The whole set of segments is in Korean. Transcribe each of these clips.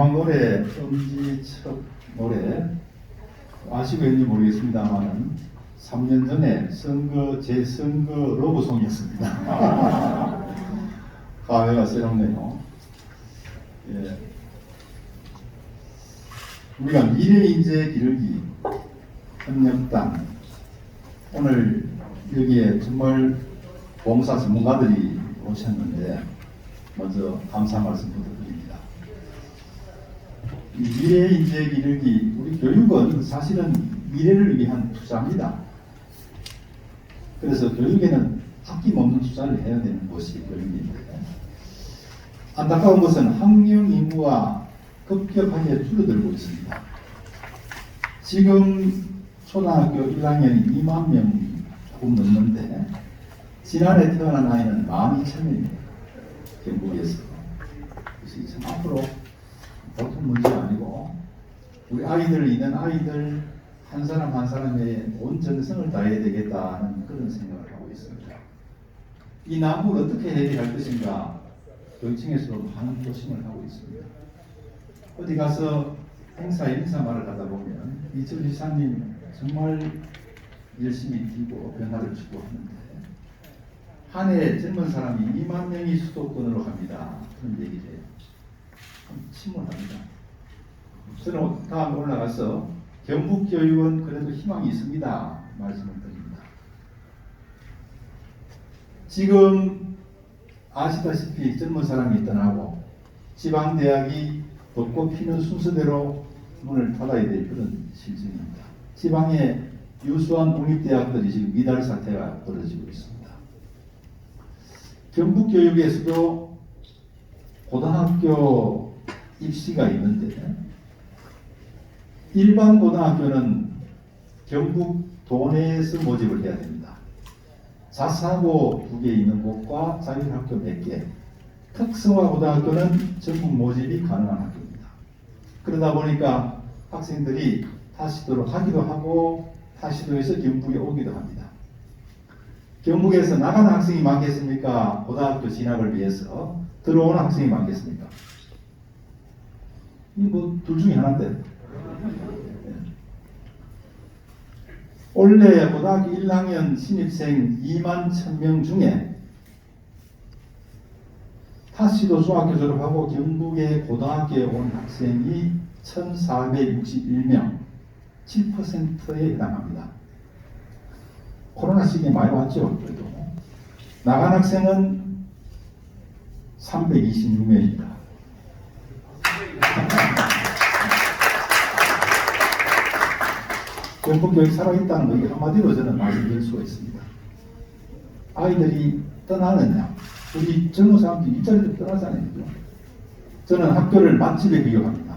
마지막 노래 엄지척 노래 아시겠는지 모르겠습니다만은 3년 전에 선거 제 선거 로고송이었습니다. 가회가 새롭네요. 예. 우리가 미래인재 기르기 협력단 오늘 여기에 정말 봉사 전문가들이 오셨는데 먼저 감사 말씀 부탁드립니다. 이 미래인재 기르기 우리 교육은 사실은 미래를 위한 투자입니다. 그래서 교육에는 아낌없는 투자를 해야 되는 것이 교육인데 안타까운 것은 학령 인구가 급격하게 줄어들고 있습니다. 지금 초등학교 1학년이 2만 명 조금 넘는데 지난해 태어난 아이는 12,000명입니다. 경북에서. 그래서 참 앞으로 우리 아이들 있는 아이들 한 사람 한 사람의 온 정성을 다해야 되겠다는 그런 생각을 하고 있습니다. 이 난국을 어떻게 해결할 것인가 교육청에서도 많은 고심을 하고 있습니다. 어디 가서 행사에 인사말을 하다 보면 이철 지사님 정말 열심히 뛰고 변화를 추구하는데 한 해 젊은 사람이 2만 명이 수도권으로 갑니다. 그런 얘기를 해요. 참 침울합니다. 저는 다음 올라가서 경북교육은 그래도 희망이 있습니다. 말씀을 드립니다. 지금 아시다시피 젊은 사람이 떠나고 지방대학이 벚꽃 피는 순서대로 문을 닫아야 될 그런 실정입니다. 지방의 유수한 공립대학들이 지금 미달 사태가 벌어지고 있습니다. 경북교육에서도 고등학교 입시가 있는데 일반 고등학교는 경북 도내에서 모집을 해야 됩니다. 자사고 두 개 있는 곳과 자율학교 몇 개, 특성화 고등학교는 전국 모집이 가능한 학교입니다. 그러다 보니까 학생들이 타시도로 하기도 하고 타시도에서 경북에 오기도 합니다. 경북에서 나가는 학생이 많겠습니까? 고등학교 진학을 위해서 들어오는 학생이 많겠습니까? 이뭐둘 중에 하나인데. 올해 고등학교 1학년 신입생 2만 1000명 중에 타시도 중학교 졸업하고 경북의 고등학교에 온 학생이 1461명, 7%에 해당합니다. 코로나 시기에 많이 왔죠, 그래도. 나간 학생은 326명입니다. 전국 교육 살아있다는 거, 한마디로 저는 말씀드릴 수가 있습니다. 아이들이 떠나느냐, 우리 젊은 사람들이 일자리를 떠나잖아요. 저는 학교를 맛집에 비교합니다.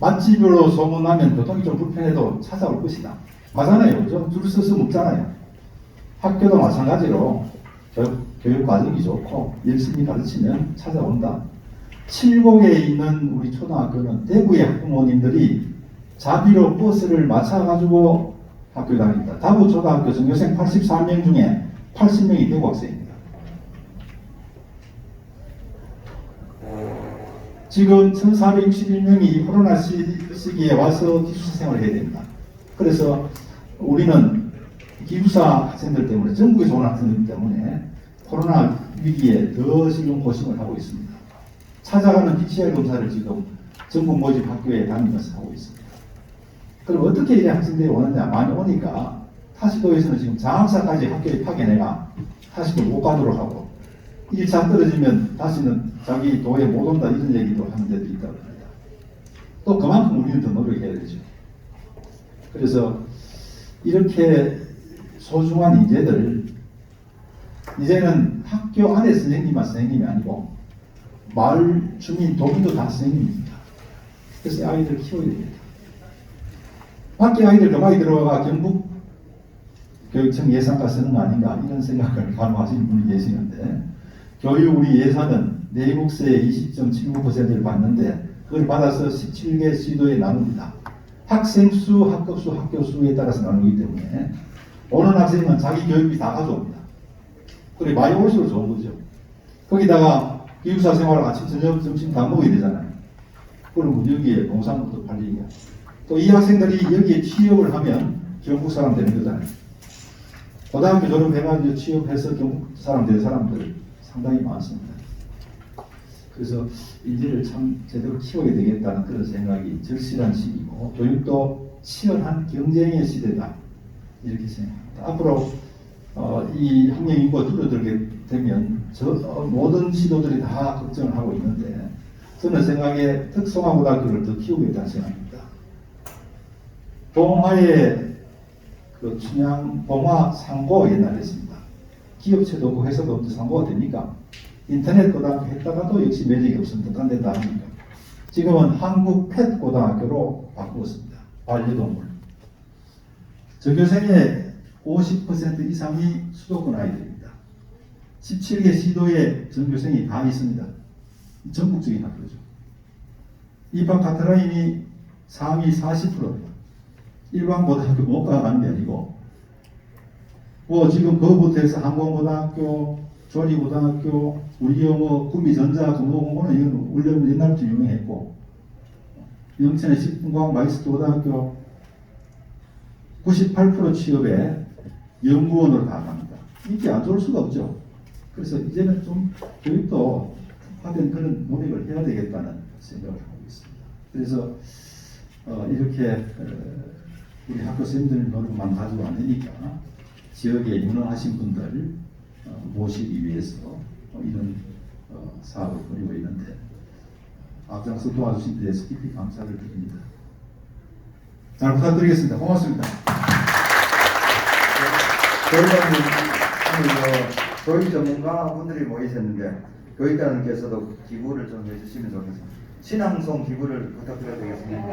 맛집으로 소문나면 교통이 좀 불편해도 찾아올 것이다. 맞잖아요. 그죠? 줄 서서 먹잖아요. 학교도 마찬가지로 교육, 교육 과정이 좋고 열심히 가르치면 찾아온다. 칠곡에 있는 우리 초등학교는 대구의 학부모님들이 자비로 버스를 맞춰가지고 학교 다닙니다. 다부 초등학교 전교생 84명 중에 80명이 대구 학생입니다. 지금 1461명이 코로나 시, 기에 와서 기숙사 생활을 해야 됩니다. 그래서 우리는 기숙사 학생들 때문에 전국에서 오는 학생들 때문에 코로나 위기에 더 지금 고심을 하고 있습니다. 찾아가는 PCR 검사를 지금 전국 모집 학교에 다니면서 하고 있습니다. 그럼 어떻게 이래 학생들이 오느냐 많이 오니까 타시도에서는 지금 장학사까지 학교에 파견해가 타시도 못 가도록 하고 1차 떨어지면 다시는 자기 도에 못 온다 이런 얘기도 하는 데도 있다고 합니다. 또 그만큼 우리는 더 노력해야 되죠. 그래서 이렇게 소중한 인재들 이제는 학교 안에 선생님만 선생님이 아니고 마을 주민 도민도 다 선생님입니다. 그래서 아이들 키워야 됩니다. 밖에 아이들 그만이 들어가 경북 교육청 예산가 쓰는 거 아닌가 이런 생각을 간호하시는 분이 계시는데 교육 우리 예산은 내국세 20.79%를 받는데 그걸 받아서 17개 시도에 나눕니다. 학생 수, 학급 수, 학교 수에 따라서 나누기 때문에 오는 학생은 자기 교육비 다 가져옵니다. 그래 많이 올수록 좋은 거죠. 거기다가 기숙사 생활을 아침, 저녁, 점심 다 먹어야 되잖아요. 그러면 여기에 농산물도 팔리게 또 이 학생들이 여기에 취업을 하면 경북 사람 되는 거잖아요. 고등학교 졸업해가지고 취업해서 경북 사람 되는 사람들 상당히 많습니다. 그래서 인재를 참 제대로 키워야 되겠다는 그런 생각이 절실한 시기고 교육도 치열한 경쟁의 시대다 이렇게 생각합니다. 앞으로 어, 이 학령 인구가 줄어들게 되면 저 어, 모든 시도들이 다 걱정을 하고 있는데 저는 생각에 특성화고등학교를 더 키우겠다는 생각입니다. 동화의 그 춘향 동화 상고 옛날에 했습니다. 기업체도 없고 회사도 없는데 상고가 됩니까? 인터넷 고등학교 했다가도 역시 매력이 없습니다. 딴 데다 하니까. 지금은 한국 펫 고등학교로 바꾸었습니다. 반려동물. 전교생의 50% 이상이 수도권 아이들입니다. 17개 시도에 전교생이 다 있습니다. 전국적인 학교죠. 입학 카트라인이 상위 40%입니다. 일반 고등학교 못 가는 게 아니고 뭐 지금 그거부터 해서 항공고등학교, 조리고등학교, 우리 영어, 구미전자, 금호공고는 이건 원래 옛날부터 유명했고 영천의 식품과학 마이스터 고등학교 98% 취업에 연구원으로 다 갑니다. 이게 안 좋을 수가 없죠. 그래서 이제는 좀 교육도 특화된 그런 노력을 해야 되겠다는 생각을 하고 있습니다. 그래서 어, 이렇게 어, 우리 학교 선생님들 노력만 가지고 안 되니까 지역에 유능하신 분들 어, 모시기 위해서 어, 이런 어, 사업을 벌이고 있는데 앞장서 도와주신 데 대해서 깊이 감사를 드립니다. 잘 부탁드리겠습니다. 고맙습니다. 저희가 오늘 저 교육 전문가 분들이 모이셨는데 교육단께서도 기부를 좀 해주시면 좋겠습니다. 신앙송 기부를 부탁드려도 되겠습니다.